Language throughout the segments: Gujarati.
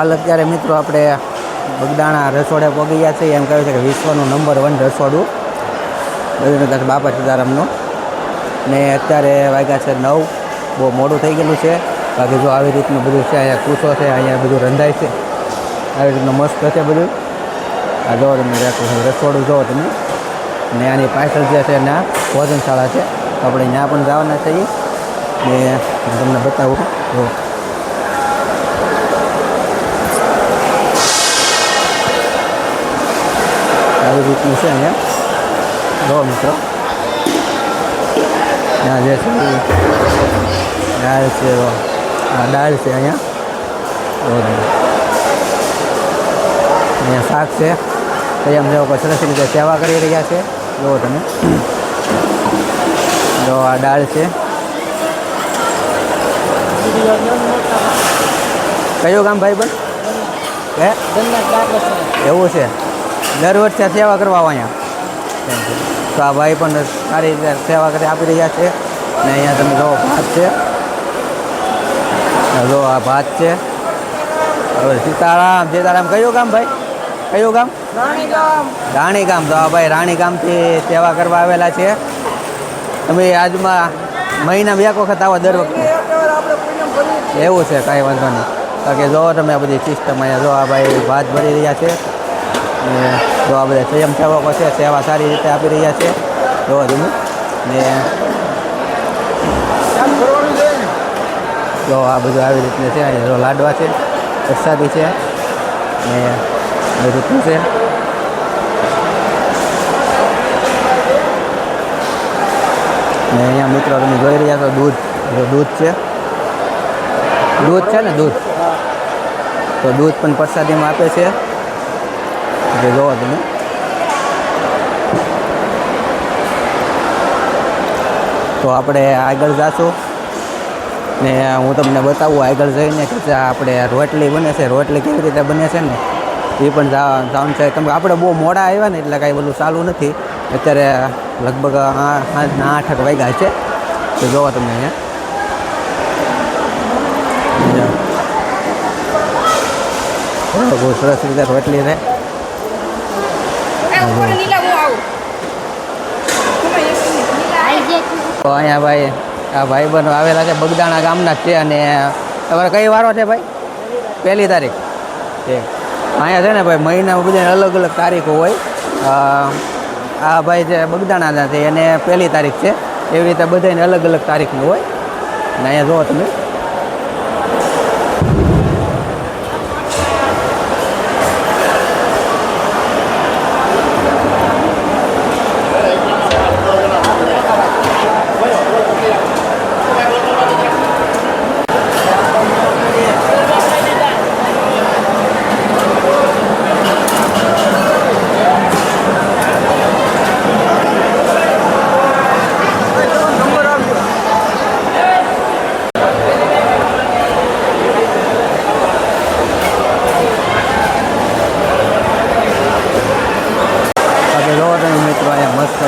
હાલ અત્યારે મિત્રો આપણે બગદાણા રસોડે ગયા છીએ. એમ કહ્યું છે કે વિશ્વનું નંબર વન રસોડું. બદ્રીનાથ બાપા સીતારામનું. ને અત્યારે વાગ્યા છે નવ. બહુ મોડું થઈ ગયેલું છે. બાકી જો આવી રીતનું બધું છે, અહીંયા કૂસો છે, અહીંયા બધું રંધાય છે. આવી રીતનું મસ્ત છે બધું. આ જો તમે રસોડું જુઓ તમે. ને આની પાછળ જે છે એના ભોજનશાળા છે. આપણે ત્યાં પણ જવાના છીએ. ને તમને બતાવું જો. આવી રીતનું છે અહીંયા. જો મિત્રો. ત્યાં જે છે એ દાળ છે. આ દાળ છે અહીંયા. અહીંયા શાક છે. અહીંયા અમને લોકો સરસ રીતે સેવા કરી રહ્યા છે. જુઓ તમે. જો આ દાળ છે. કયું ગામ ભાઈ પણ હે? એવું છે. દર વર્ષે સેવા કરવા આવો અહીંયા. તો આ ભાઈ પણ સારી રીતે સેવા કરી આપી રહ્યા છે. ને અહીંયા તમે જો ભાત છે. જો આ ભાત છે. હવે સીતારામ સીતારામ કયું ગામ ભાઈ? કયું ગામ? રાણી ગામ તો આ ભાઈ રાણી ગામથી સેવા કરવા આવેલા છે. તમે આજમાં મહિનામાં એક વખત આવો દર વખતે. એવું છે કાંઈ વાંધો નહીં. બાકી જો તમે આ બધી સિસ્ટમ અહીંયા. જો આ ભાઈ ભાત ભરી રહ્યા છે. ને જો આ બધા સંયમ સેવકો છે, સેવા સારી રીતે આપી રહ્યા છે. જોવા તમે ને જો આ બધું આવી રીતને છે અને જો લાડવા છે, પ્રસાદી છે, ને બધું છે? ને અહીંયા મિત્રો તમે જોઈ રહ્યા છો, દૂધ દૂધ છે. દૂધ છે ને, દૂધ? તો દૂધ પણ પ્રસાદીમાં આપે છે. જે જોવા તમે. તો આપણે આગળ જાશું. ને હું તમને બતાવું, આગળ જઈને કે આપણે રોટલી બને છે. રોટલી કેવી રીતે બને છે ને, એ પણ જાણ છે. કેમ કે આપણે બહુ મોડા આવ્યા ને, એટલે કાંઈ બધું ચાલુ નથી. અત્યારે લગભગ સાંજના આઠ વાગ્યા છે. તો જોવો તમે અહીંયા. સરસ રીતે રોટલી છે તો અહીંયા ભાઈ આ ભાઈ બહેનો આવેલા છે બગદાણા ગામના જ છે અને તમારે કઈ વારો છે ભાઈ? પહેલી તારીખ. ઠીક અહીંયા છે ને ભાઈ મહિનામાં બધાને અલગ અલગ તારીખો હોય. આ ભાઈ જે બગદાણાના છે એને પહેલી તારીખ છે. એવી રીતે બધાને અલગ અલગ તારીખનું હોય. અને અહીંયા જુઓ તમે.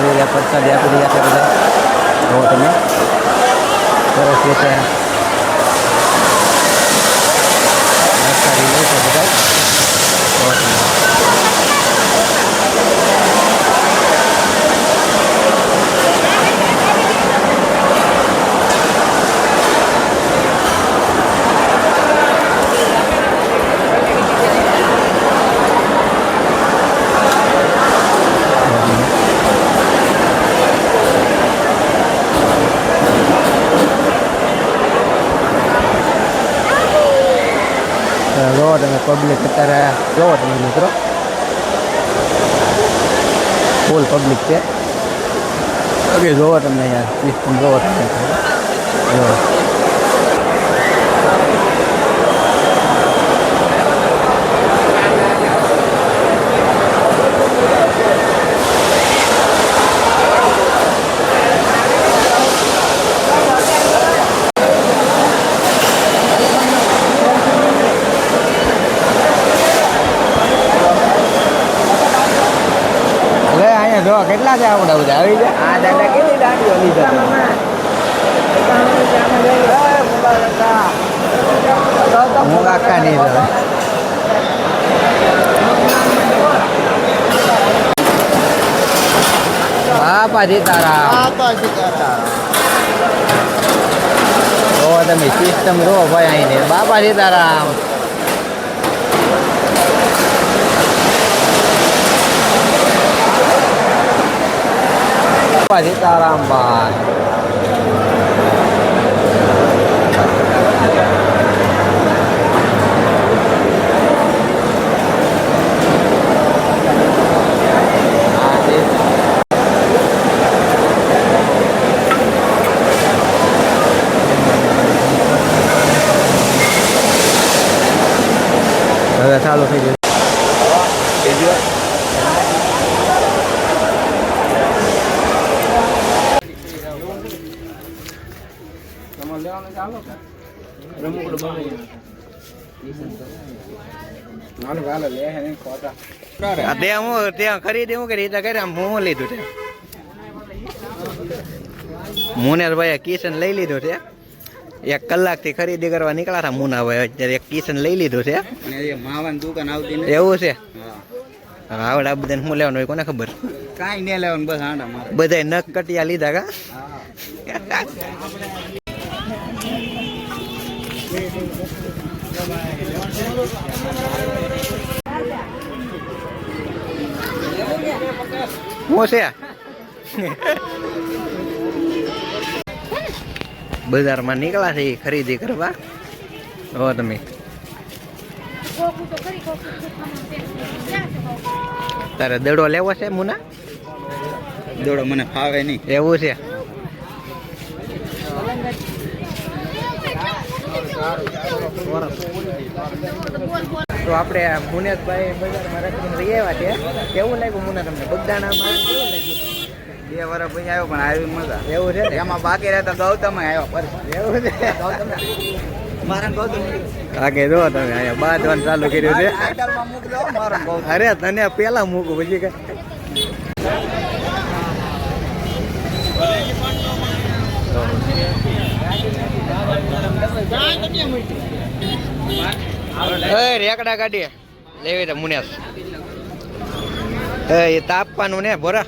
બધા પ્રસાદી આપી રહ્યા છે બધા. તો તમે સરસ રીતે જોવો તમે પબ્લિક અત્યારે, જોવો તમે મિત્રો. ફૂલ પબ્લિક છે. ઓકે જોવો તમે યાર સિસ્ટમ જોવો તમે. જોવો હવે અહીંયા જો કેટલા છે આપણા બધા? આવી જાય આ દાદા કેટલી દાંડીઓ લીધા હું કાકા નહીં રહે બાપા સીતારામ જો તમે સિસ્ટમ જો ભાઈ અહીંને બાપા સીતારામ બાપા સીતારામ ભાઈ આ છે હવે ચાલુ થઈ ગયું આ તે. હું ત્યાં ખરીદી હું કરી રીતે કરી આમ હું લીધું છે. મુનેશભાઈએ કિશન લઈ લીધું છે. એક કલાકથી ખરીદી કરવા નીકળ્યા હતા મુનાભાઈ. અત્યારે એક કિશન લઈ લીધું છે. અને એ માવાની દુકાન આવતી નથી. એવું છે? આવડે આ બધાને શું લેવાનું હોય કોને ખબર? કાંઈ નહીં લેવાનું બસ મારે. બધાય નખ કટિયા લીધા કા? હા છે? બજારમાં નીકળ્યા છે ખરીદી કરવા. હો તમે. તારે દડો લેવો છે મુના? દોડો મને ફાવે નહીં. એવું છે? તો આપણે મુનેશભાઈ બજારમાં લઈ આવ્યા છે. કેવું લાગ્યું મુને તમને? બગદાણામાં? કેવું લાગ્યું? બે વર્ષ પછી આવ્યો પણ આવી મજા. એવું છે એમાં બાકી રહેતા ગૌતમ આવ્યો પર એવું છે? મારા ગૌતમ. આગે જો તમે અહીંયા બાંધવાનું ચાલુ કર્યું છે. અરે તને પેલા મૂકું પછી કઈ રેકડા કાઢીએ. લેવી તો મુનેશ. એ તાપવાનું ને ભોરા.